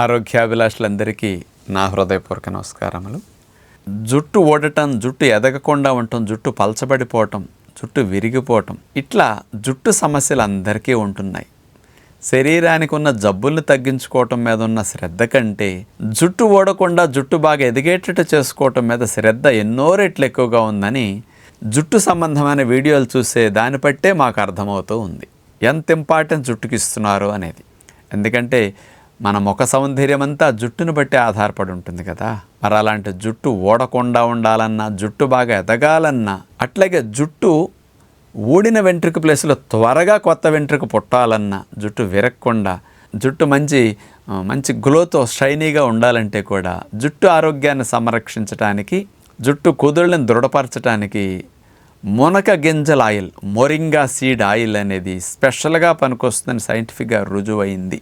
ఆరోగ్యాభిలాషులందరికీ నా హృదయపూర్వక నమస్కారములు. జుట్టు ఓడటం జుట్టు ఎదగకుండా ఉండటం జుట్టు పలచబడిపోవటం జుట్టు విరిగిపోవటం ఇట్లా జుట్టు సమస్యలు అందరికీ ఉంటున్నాయి. శరీరానికి ఉన్న జబ్బుల్ని తగ్గించుకోవటం మీద ఉన్న శ్రద్ధ కంటే జుట్టు ఓడకుండా జుట్టు బాగా ఎదిగేటట్టు చేసుకోవటం మీద శ్రద్ధ ఎన్నో రెట్లు ఎక్కువగా ఉందని జుట్టు సంబంధమైన వీడియోలు చూసే దాన్ని బట్టే మాకు అర్థమవుతూ ఉంది. ఎంత ఇంపార్టెన్స్ జుట్టుకి ఇస్తున్నారు అనేది. ఎందుకంటే మన ముఖ సౌందర్యం అంతా జుట్టును బట్టి ఆధారపడి ఉంటుంది కదా. మరి అలాంటి జుట్టు ఓడకుండా ఉండాలన్నా జుట్టు బాగా ఎదగాలన్నా అట్లాగే జుట్టు ఊడిన వెంట్రుక ప్లేస్లో త్వరగా కొత్త వెంట్రుక పుట్టాలన్నా జుట్టు విరక్కుండా జుట్టు మంచి మంచి గ్లోతో షైనీగా ఉండాలంటే కూడా జుట్టు ఆరోగ్యాన్ని సంరక్షించడానికి జుట్టు కుదుళ్ళని దృఢపరచడానికి మునక గింజల ఆయిల్ మొరింగా సీడ్ ఆయిల్ అనేది స్పెషల్గా పనికొస్తుందని సైంటిఫిక్గా రుజువైంది.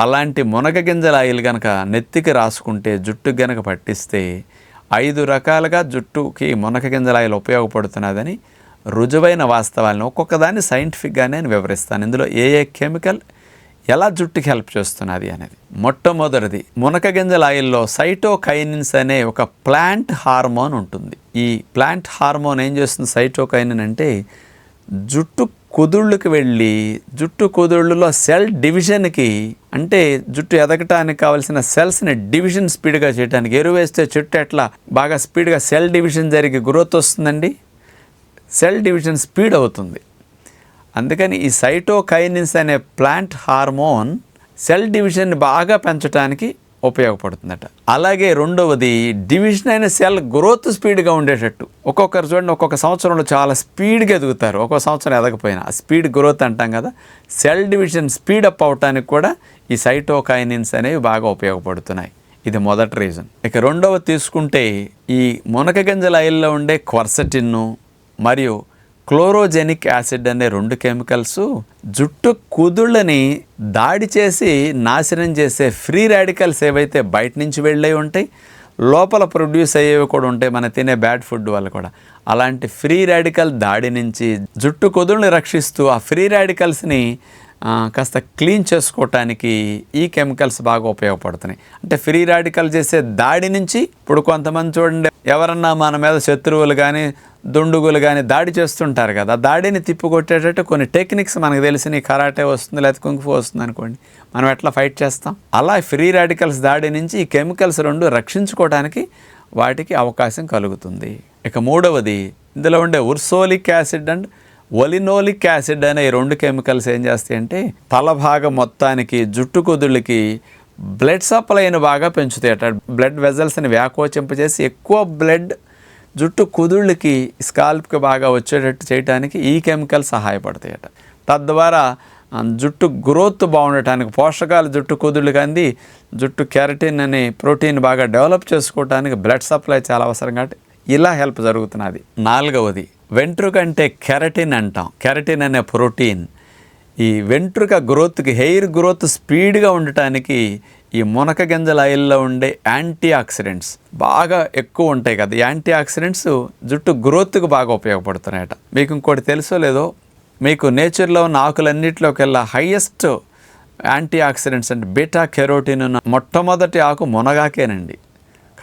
అలాంటి మునగ గింజల ఆయిల్ కనుక నెత్తికి రాసుకుంటే జుట్టు గనక పట్టిస్తే ఐదు రకాలుగా జుట్టుకి మునగ గింజల ఆయిల్ ఉపయోగపడుతున్నదని రుజువైన వాస్తవాలను ఒక్కొక్కదాన్ని సైంటిఫిక్గానే నేను వివరిస్తాను. ఇందులో ఏ ఏ కెమికల్ ఎలా జుట్టుకి హెల్ప్ చేస్తున్నది అనేది. మొట్టమొదటిది మునక గింజల ఆయిల్లో సైటోకైనిన్స్ అనే ఒక ప్లాంట్ హార్మోన్ ఉంటుంది. ఈ ప్లాంట్ హార్మోన్ ఏం చేస్తుంది? సైటోకైనిన్ అంటే జుట్టు కుదుళ్ళకి వెళ్ళి జుట్టు కుదుళ్ళలో సెల్ డివిజన్కి అంటే జుట్టు ఎదగటానికి కావాల్సిన సెల్స్ని డివిజన్ స్పీడ్గా చేయడానికి ఎరువు వేస్తే చెట్టు ఎట్లా బాగా స్పీడ్గా సెల్ డివిజన్ జరిగి గ్రోత్ వస్తుందండి? సెల్ డివిజన్ స్పీడ్ అవుతుంది. అందుకని ఈ సైటోకైనిన్స్ అనే ప్లాంట్ హార్మోన్ సెల్ డివిజన్ బాగా పెంచడానికి ఉపయోగపడుతుందట. అలాగే రెండవది డివిజన్ అయిన సెల్ గ్రోత్ స్పీడ్గా ఉండేటట్టు. ఒక్కొక్కరు చూడండి ఒక్కొక్క సంవత్సరంలో చాలా స్పీడ్గా ఎదుగుతారు. ఒక్కొక్క సంవత్సరం ఎదగపోయినా స్పీడ్ గ్రోత్ అంటాం కదా సెల్ డివిజన్ స్పీడ్ అప్ అవటానికి కూడా ఈ సైటోకైనిన్స్ అనేవి బాగా ఉపయోగపడుతున్నాయి. ఇది మొదటి రీజన్ ఇక రెండవ తీసుకుంటే ఈ మునక గింజల ఆయిల్లో ఉండే క్వర్సటిన్ను మరియు క్లోరోజెనిక్ యాసిడ్ అనే రెండు కెమికల్స్ జుట్టు కుదుళ్ళని దాడి చేసి నాశనం చేసే ఫ్రీ రాడికల్స్ ఏవైతే బయట నుంచి వెళ్ళే ఉంటాయి లోపల ప్రొడ్యూస్ అయ్యేవి కూడా ఉంటాయి మన తినే బ్యాడ్ ఫుడ్ వల్ల కూడా. అలాంటి ఫ్రీ రాడికల్ దాడి నుంచి జుట్టు కుదుళ్ళని రక్షిస్తూ ఆ ఫ్రీ రాడికల్స్ని కాస్త క్లీన్ చేసుకోవటానికి ఈ కెమికల్స్ బాగా ఉపయోగపడుతున్నాయి. అంటే ఫ్రీ రాడికల్ చేసే దాడి నుంచి ఇప్పుడు కొంతమంది చూడండి ఎవరన్నా మన మీద శత్రువులు కానీ దుండుగులు కానీ దాడి చేస్తుంటారు కదా దాడిని తిప్పికొట్టేటట్టు కొన్ని టెక్నిక్స్ మనకు తెలిసిన కరాటే వస్తుంది లేకపోతే కుంకుఫు వస్తుంది అనుకోండి. మనం ఎట్లా ఫైట్ చేస్తాం? అలా ఫ్రీ రాడికల్స్ దాడి నుంచి ఈ కెమికల్స్ రెండు రక్షించుకోవడానికి వాటికి అవకాశం కలుగుతుంది. ఇక మూడవది ఇందులో ఉండే ursolic acid and oleanolic acid అనే ఈ రెండు కెమికల్స్ ఏం చేస్తాయంటే తల భాగం మొత్తానికి జుట్టు కుదుళ్ళకి బ్లడ్ సప్లైని బాగా పెంచుతాయట. బ్లడ్ వెజల్స్ని వ్యాకోచింపజేసి ఎక్కువ బ్లడ్ జుట్టు కుదుళ్ళకి స్కాల్ప్కి బాగా వచ్చేటట్టు చేయడానికి ఈ కెమికల్ సహాయపడతాయట. తద్వారా జుట్టు గ్రోత్ బాగుండటానికి పోషకాలు జుట్టు కుదుళ్ళకి అంది జుట్టు కెరటిన్ అనే ప్రోటీన్ బాగా డెవలప్ చేసుకోవడానికి బ్లడ్ సప్లై చాలా అవసరం కాబట్టి ఇలా హెల్ప్ జరుగుతున్నది. నాలుగవది వెంట్రుక అంటే కెరటిన్ అంటాం. కెరటిన్ అనే ప్రోటీన్ ఈ వెంట్రుక గ్రోత్కి హెయిర్ గ్రోత్ స్పీడ్గా ఉండటానికి ఈ మునక గింజల ఆయిల్లో ఉండే యాంటీ ఆక్సిడెంట్స్ బాగా ఎక్కువ ఉంటాయి కదా. యాంటీ ఆక్సిడెంట్స్ జుట్టు గ్రోత్కి బాగా ఉపయోగపడుతున్నాయట. మీకు ఇంకోటి తెలుసో లేదో మీకు నేచర్లో ఉన్న ఆకులన్నిటిలోకెల్లా హైయెస్ట్ యాంటీ ఆక్సిడెంట్స్ అంటే బీటా కెరోటిన్ ఉన్న మొట్టమొదటి ఆకు మునగాకేనండి.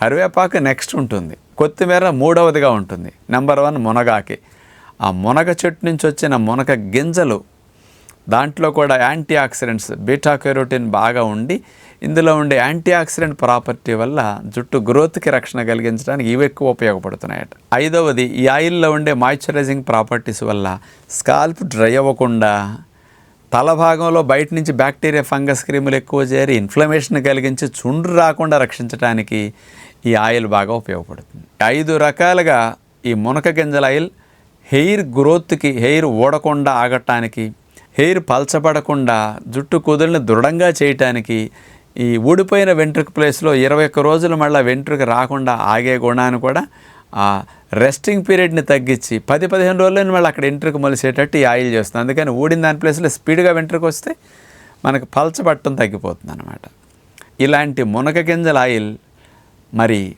కరివేపాకు నెక్స్ట్ ఉంటుంది. కొత్తిమీర మూడవదిగా ఉంటుంది. నెంబర్ వన్ మునగాకి. ఆ మునగ చెట్టు నుంచి వచ్చిన మునగ గింజలు దాంట్లో కూడా యాంటీ ఆక్సిడెంట్స్ బీటా కెరోటిన్ బాగా ఉండి ఇందులో ఉండే యాంటీ ఆక్సిడెంట్ ప్రాపర్టీ వల్ల జుట్టు గ్రోత్కి రక్షణ కలిగించడానికి ఇవి ఎక్కువ ఉపయోగపడుతున్నాయట. ఐదవది ఈ ఆయిల్లో ఉండే మాయిశ్చరైజింగ్ ప్రాపర్టీస్ వల్ల స్కాల్ప్ డ్రై అవ్వకుండా తల భాగంలో బయట నుంచి బ్యాక్టీరియా ఫంగస్ క్రీములు ఎక్కువ చేరి ఇన్ఫ్లమేషన్ కలిగించి చుండ్రు రాకుండా రక్షించడానికి ఈ ఆయిల్ బాగా ఉపయోగపడుతుంది. ఐదు రకాలుగా ఈ మునక గింజల ఆయిల్ హెయిర్ గ్రోత్కి హెయిర్ ఊడకుండా ఆగటానికి హెయిర్ పల్చబడకుండా జుట్టు కుదుల్ని దృఢంగా చేయటానికి ఈ ఊడిపోయిన వెంట్రుక ప్లేస్లో ఇరవై ఒక్క రోజులు మళ్ళీ వెంట్రుక రాకుండా ఆగే గుణాన్ని కూడా ఆ రెస్టింగ్ పీరియడ్ని తగ్గించి పది పదిహేను రోజుల్లో మళ్ళీ అక్కడ వెంట్రుక మొలిసేటట్టు ఈ ఆయిల్ చేస్తుంది. అందుకని ఊడిన దాని ప్లేస్లో స్పీడ్గా వెంట్రుక వస్తే మనకు పల్చబట్టం తగ్గిపోతుంది అనమాట ఇలాంటి మునగ గింజల ఆయిల్ మరి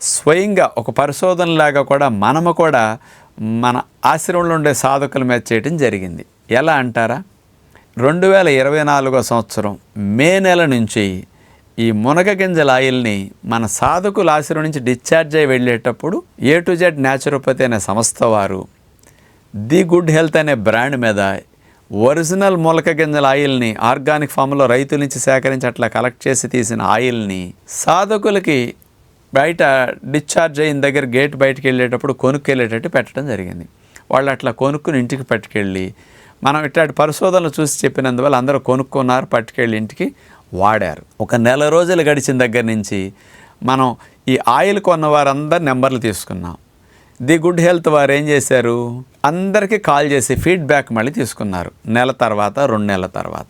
స్వయంగా ఒక పరిశోధనలాగా కూడా మనము కూడా మన ఆశ్రమంలో ఉండే సాధకుల మీద చేయటం జరిగింది. ఎలా అంటారా? రెండు వేల ఇరవై నాలుగో సంవత్సరం మే నెల నుంచి ఈ మునగ గింజల ఆయిల్ని మన సాధకుల ఆశ్రమం నుంచి డిశ్చార్జ్ అయి వెళ్ళేటప్పుడు ఏ టు జెడ్ న్యాచురోపతి అనే సంస్థ వారు ది గుడ్ హెల్త్ అనే బ్రాండ్ మీద ఒరిజినల్ మొలక గింజల ఆయిల్ని ఆర్గానిక్ ఫామ్లో రైతుల నుంచి సేకరించి అట్లా కలెక్ట్ చేసి తీసిన ఆయిల్ని సాధకులకి బయట డిశ్చార్జ్ అయిన దగ్గర గేట్ బయటకు వెళ్ళేటప్పుడు కొనుక్కెళ్ళేటట్టు పెట్టడం జరిగింది. వాళ్ళు అట్లా కొనుక్కుని ఇంటికి పట్టుకెళ్ళి మనం ఇట్లాంటి పరిశోధనలు చూసి చెప్పినందువల్ల అందరూ కొనుక్కున్నారు పట్టుకెళ్ళి ఇంటికి వాడారు. ఒక నెల రోజులు గడిచిన దగ్గర నుంచి మనం ఈ ఆయిల్ కొన్న వారందరి నెంబర్లు తీసుకున్నాం. ది గుడ్ హెల్త్ వారు ఏం చేశారు? అందరికీ కాల్ చేసి ఫీడ్బ్యాక్ మళ్ళీ తీసుకున్నారు. నెల తర్వాత రెండు నెలల తర్వాత.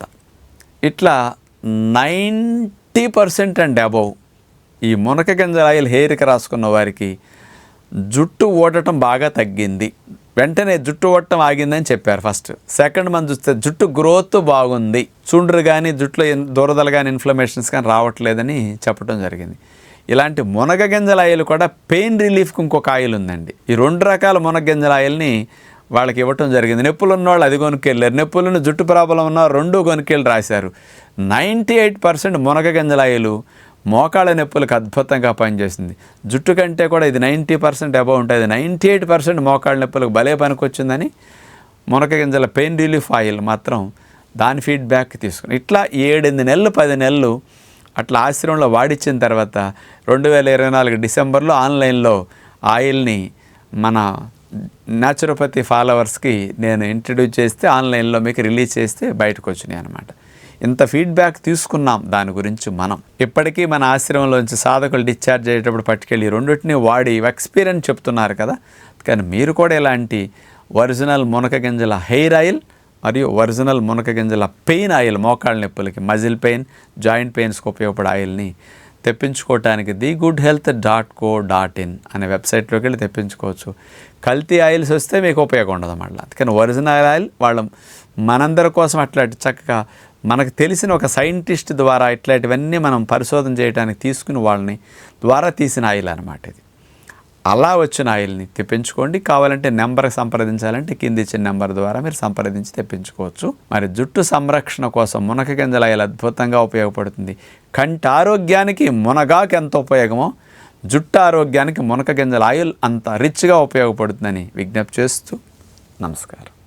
ఇట్లా నైంటీ పర్సెంట్ అండ్ అబౌవ్. ఈ మునక గింజల ఆయిల్ హెయిర్కి రాసుకున్న వారికి జుట్టు ఓడటం బాగా తగ్గింది. వెంటనే జుట్టు ఓడటం ఆగిందని చెప్పారు ఫస్ట్. సెకండ్ మంత్ చూస్తే జుట్టు గ్రోత్ బాగుంది. చుండ్రు కానీ జుట్టులో దూరదల కానీ ఇన్ఫ్లమేషన్స్ కానీ రావట్లేదని చెప్పడం జరిగింది. ఇలాంటి మునగ గింజల ఆయిల్ కూడా పెయిన్ రిలీఫ్కి ఇంకొక ఆయిల్ ఉందండి. ఈ రెండు రకాల మునగ గింజల ఆయిల్ని వాళ్ళకి ఇవ్వటం జరిగింది. నొప్పులు ఉన్నవాళ్ళు అది కొనుక్కెళ్ళారు. నొప్పులను జుట్టు ప్రాబ్లం ఉన్న రెండు కొనుక్కెళ్ళి రాశారు. నైంటీ ఎయిట్ పర్సెంట్ మునగ గింజల మోకాళ్ళ నొప్పులకు అద్భుతంగా పనిచేసింది. జుట్టు కంటే కూడా ఇది నైంటీ పర్సెంట్ అబౌవ్ ఉంటుంది నైంటీ ఎయిట్ పర్సెంట్ మోకాళ్ళ నొప్పులకు భలే పనికొచ్చిందని మునక గింజల పెయిన్ రిలీఫ్ ఆయిల్ మాత్రం దాని ఫీడ్బ్యాక్ తీసుకుని ఇట్లా ఏడెనిమిది నెలలు పది నెలలు అట్లా ఆశ్రమంలో వాడిచ్చిన తర్వాత రెండు వేల ఇరవై నాలుగు డిసెంబర్లో ఆన్లైన్లో ఆయిల్ని మన న్యాచురోపతి ఫాలోవర్స్కి నేను ఇంట్రడ్యూస్ చేస్తే ఆన్లైన్లో మీకు రిలీజ్ చేస్తే బయటకు వచ్చినాయి అనమాట ఇంత ఫీడ్బ్యాక్ తీసుకున్నాం దాని గురించి మనం. ఇప్పటికీ మన ఆశ్రమంలోంచి సాధకులు డిశ్చార్జ్ అయ్యేటప్పుడు పట్టుకెళ్ళి రెండింటిని వాడి ఎక్స్పీరియన్స్ చెప్తున్నారు కదా. కానీ మీరు కూడా ఇలాంటి ఒరిజినల్ మునక గింజల హెయిర్ ఆయిల్ మరియు ఒరిజినల్ మునక గింజల పెయిన్ ఆయిల్ మోకాళ్ళ నొప్పులకి మజిల్ పెయిన్ జాయింట్ పెయిన్స్కి ఉపయోగపడే ఆయిల్ని తెప్పించుకోవటానికి the good health dot co dot in అనే వెబ్సైట్లోకి వెళ్ళి తెప్పించుకోవచ్చు. కల్తీ ఆయిల్స్ వస్తే మీకు ఉపయోగం ఉండదు మళ్ళీ. అందుకని ఒరిజినల్ ఆయిల్ వాళ్ళ మనందరి కోసం అట్లాంటి చక్కగా మనకు తెలిసిన ఒక సైంటిస్ట్ ద్వారా ఇట్లాంటివన్నీ మనం పరిశోధన చేయడానికి తీసుకుని వాళ్ళని ద్వారా తీసిన ఆయిల్ అనమాట ఇది. అలా వచ్చిన ఆయిల్ని తెప్పించుకోండి. కావాలంటే నెంబర్కి సంప్రదించాలంటే కింది ఇచ్చిన నెంబర్ ద్వారా మీరు సంప్రదించి తెప్పించుకోవచ్చు. మరి జుట్టు సంరక్షణ కోసం మునక గింజల ఆయిల్ అద్భుతంగా ఉపయోగపడుతుంది. కంటి ఆరోగ్యానికి మునగాకు ఎంత ఉపయోగమో జుట్టు ఆరోగ్యానికి మునక గింజల ఆయిల్ అంత రిచ్గా ఉపయోగపడుతుందని విజ్ఞప్తి చేస్తూ నమస్కారం.